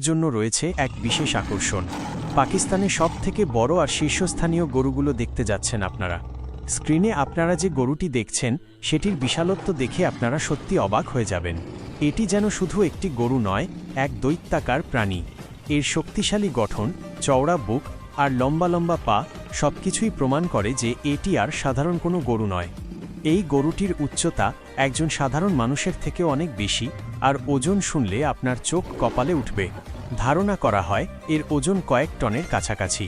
জন্য রয়েছে এক বিশেষ আকর্ষণ। পাকিস্তানে সব থেকে বড় আর শীর্ষস্থানীয় গরুগুলো দেখতে যাচ্ছেন আপনারা। স্ক্রিনে আপনারা যে গরুটি দেখছেন, সেটির বিশালত্ব দেখে আপনারা সত্যি অবাক হয়ে যাবেন। এটি যেন শুধু একটি গরু নয়, এক দৈত্যাকার প্রাণী। এর শক্তিশালী গঠন, চওড়া বুক আর লম্বা লম্বা পা সবকিছুই প্রমাণ করে যে এটি আর সাধারণ কোনো গরু নয়। এই গরুটির উচ্চতা একজন সাধারণ মানুষের থেকে অনেক বেশি, আর ওজন শুনলে আপনার চোখ কপালে উঠবে। ধারণা করা হয়, এর ওজন কয়েক টনের কাছাকাছি।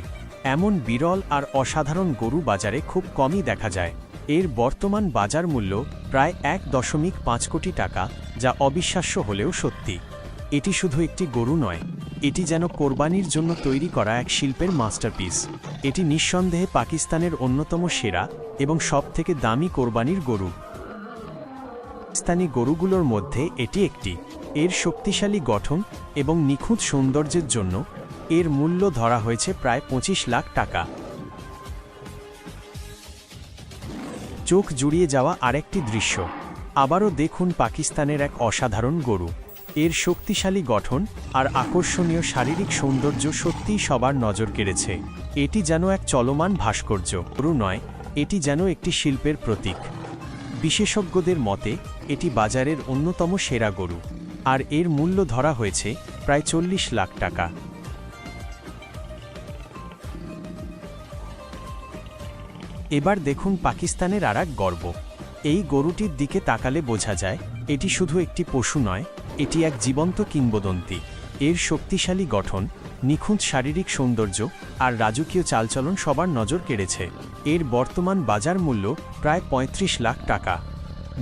এমন বিরল আর অসাধারণ গরু বাজারে খুব কমই দেখা যায়। এর বর্তমান বাজার মূল্য প্রায় এক দশমিক পাঁচ কোটি টাকা, যা অবিশ্বাস্য হলেও সত্যি। এটি শুধু একটি গরু নয়, এটি যেন কোরবানির জন্য তৈরি করা এক শিল্পের মাস্টারপিস। এটি নিঃসন্দেহে পাকিস্তানের অন্যতম সেরা এবং সবথেকে দামি কোরবানির গরু। পাকিস্তানি গরুগুলোর মধ্যে এটি একটি। এর শক্তিশালী গঠন এবং নিখুঁত সৌন্দর্যের জন্য এর মূল্য ধরা হয়েছে প্রায় পঁচিশ লাখ টাকা। চোখ জুড়িয়ে যাওয়া আরেকটি দৃশ্য। আবারও দেখুন পাকিস্তানের এক অসাধারণ গরু। এর শক্তিশালী গঠন আর আকর্ষণীয় শারীরিক সৌন্দর্য সত্যিই সবার নজর কেড়েছে। এটি যেন এক চলমান ভাস্কর্য। গরু নয়, এটি যেন একটি শিল্পের প্রতীক। বিশেষজ্ঞদের মতে, এটি বাজারের অন্যতম সেরা গরু, আর এর মূল্য ধরা হয়েছে প্রায় চল্লিশ লাখ টাকা। এবার দেখুন পাকিস্তানের আর গর্ব। এই গরুটির দিকে তাকালে বোঝা যায়, এটি শুধু একটি পশু নয় এটি এক জীবন্ত কিংবদন্তি। এর শক্তিশালী গঠন, নিখুঁত শারীরিক সৌন্দর্য আর রাজকীয় চালচলন সবার নজর কেড়েছে। এর বর্তমান বাজার মূল্য প্রায় ৩৫ লাখ টাকা।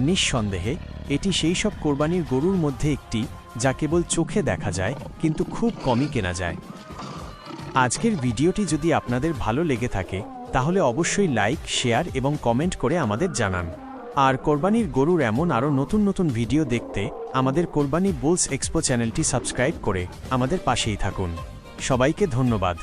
নিঃসন্দেহে, এটি সেই সব কোরবানির গরুর মধ্যে একটি যা কেবল চোখে দেখা যায়, কিন্তু খুব কমই কেনা যায়। আজকের ভিডিওটি যদি আপনাদের ভালো লেগে থাকে, তাহলে অবশ্যই লাইক, শেয়ার এবং কমেন্ট করে আমাদের জানান। আর কোরবানির গরুর এমন আরও নতুন নতুন ভিডিও দেখতে আমাদের কোরবানি বুলস এক্সপো চ্যানেলটি সাবস্ক্রাইব করে আমাদের পাশেই থাকুন। সবাইকে ধন্যবাদ।